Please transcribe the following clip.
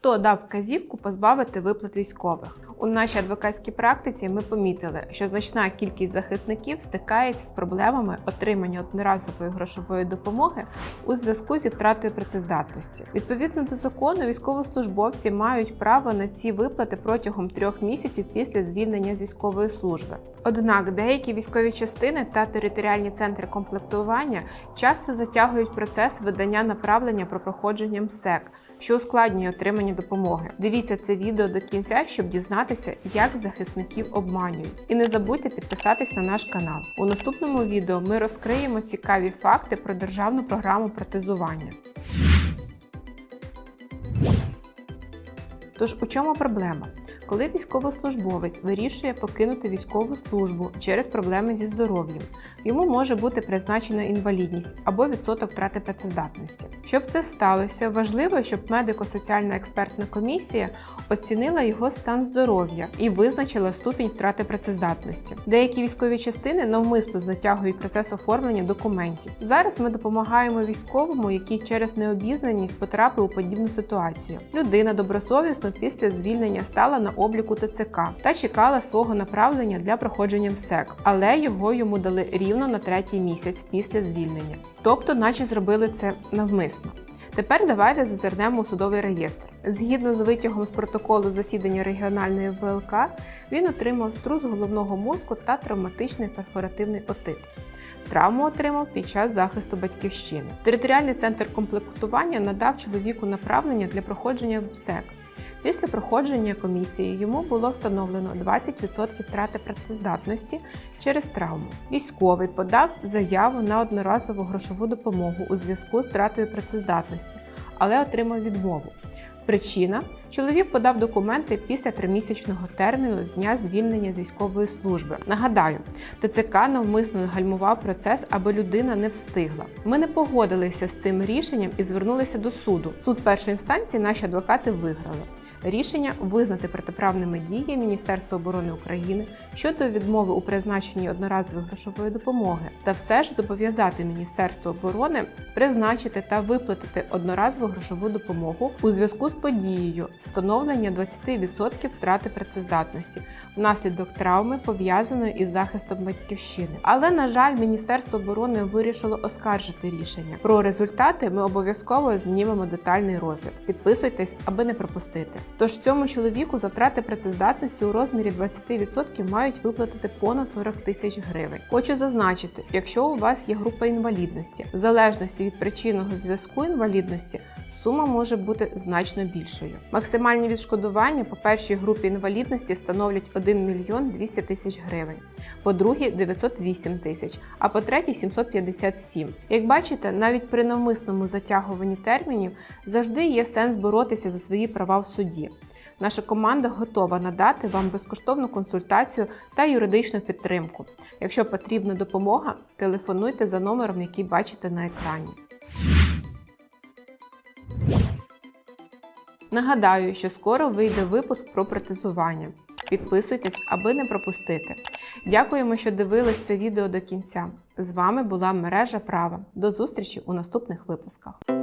Хто дав вказівку позбавити виплат військових? У нашій адвокатській практиці ми помітили, що значна кількість захисників стикається з проблемами отримання одноразової грошової допомоги у зв'язку зі втратою працездатності. Відповідно до закону, військовослужбовці мають право на ці виплати протягом трьох місяців після звільнення з військової служби. Однак деякі військові частини та територіальні центри комплектування часто затягують процес видання направлення про проходження МСЕК, що ускладнює отримання допомоги. Дивіться це відео до кінця, щоб дізнатися, як захисників обманюють. І не забудьте підписатись на наш канал. У наступному відео ми розкриємо цікаві факти про державну програму протезування. Тож у чому проблема? Коли військовослужбовець вирішує покинути військову службу через проблеми зі здоров'ям, йому може бути призначена інвалідність або відсоток втрати працездатності. Щоб це сталося, важливо, щоб медико-соціальна експертна комісія оцінила його стан здоров'я і визначила ступінь втрати працездатності. Деякі військові частини навмисно затягують процес оформлення документів. Зараз ми допомагаємо військовому, який через необізнаність потрапив у подібну ситуацію. Людина добросовісно після звільнення стала на обліку ТЦК та чекала свого направлення для проходження МСЕК, але його йому дали рівно на третій місяць після звільнення. Тобто, наче зробили це навмисно. Тепер давайте зазирнемо у судовий реєстр. Згідно з витягом з протоколу засідання регіональної ВЛК, він отримав струс головного мозку та травматичний перфоративний отит. Травму отримав під час захисту батьківщини. Територіальний центр комплектування надав чоловіку направлення для проходження МСЕК. Після проходження комісії йому було встановлено 20% втрати працездатності через травму. Військовий подав заяву на одноразову грошову допомогу у зв'язку з втратою працездатності, але отримав відмову. Причина чоловік подав документи після тримісячного терміну з дня звільнення з військової служби. Нагадаю, ТЦК навмисно гальмував процес, аби людина не встигла. Ми не погодилися з цим рішенням і звернулися до суду. Суд першої інстанції наші адвокати виграли. Рішення визнати протиправними дії Міністерства оборони України щодо відмови у призначенні одноразової грошової допомоги, та все ж зобов'язати Міністерство оборони призначити та виплатити одноразову грошову допомогу у зв'язку з подією встановлення 20% втрати працездатності внаслідок травми, пов'язаної із захистом батьківщини. Але на жаль, Міністерство оборони вирішило оскаржити рішення. Про результати ми обов'язково знімемо детальний розгляд. Підписуйтесь, аби не пропустити. Тож цьому чоловіку за втрати працездатності у розмірі 20% мають виплатити понад 40 тисяч гривень. Хочу зазначити, якщо у вас є група інвалідності, в залежності від причинного зв'язку інвалідності, сума може бути значно більшою. Максимальні відшкодування по першій групі інвалідності становлять 1 мільйон 200 тисяч гривень, по другій 908 тисяч, а по третій 757. Як бачите, навіть при навмисному затягуванні термінів завжди є сенс боротися за свої права в суді. Наша команда готова надати вам безкоштовну консультацію та юридичну підтримку. Якщо потрібна допомога, телефонуйте за номером, який бачите на екрані. Нагадаю, що скоро вийде випуск про протезування. Підписуйтесь, аби не пропустити. Дякуємо, що дивились це відео до кінця. З вами була мережа права. До зустрічі у наступних випусках.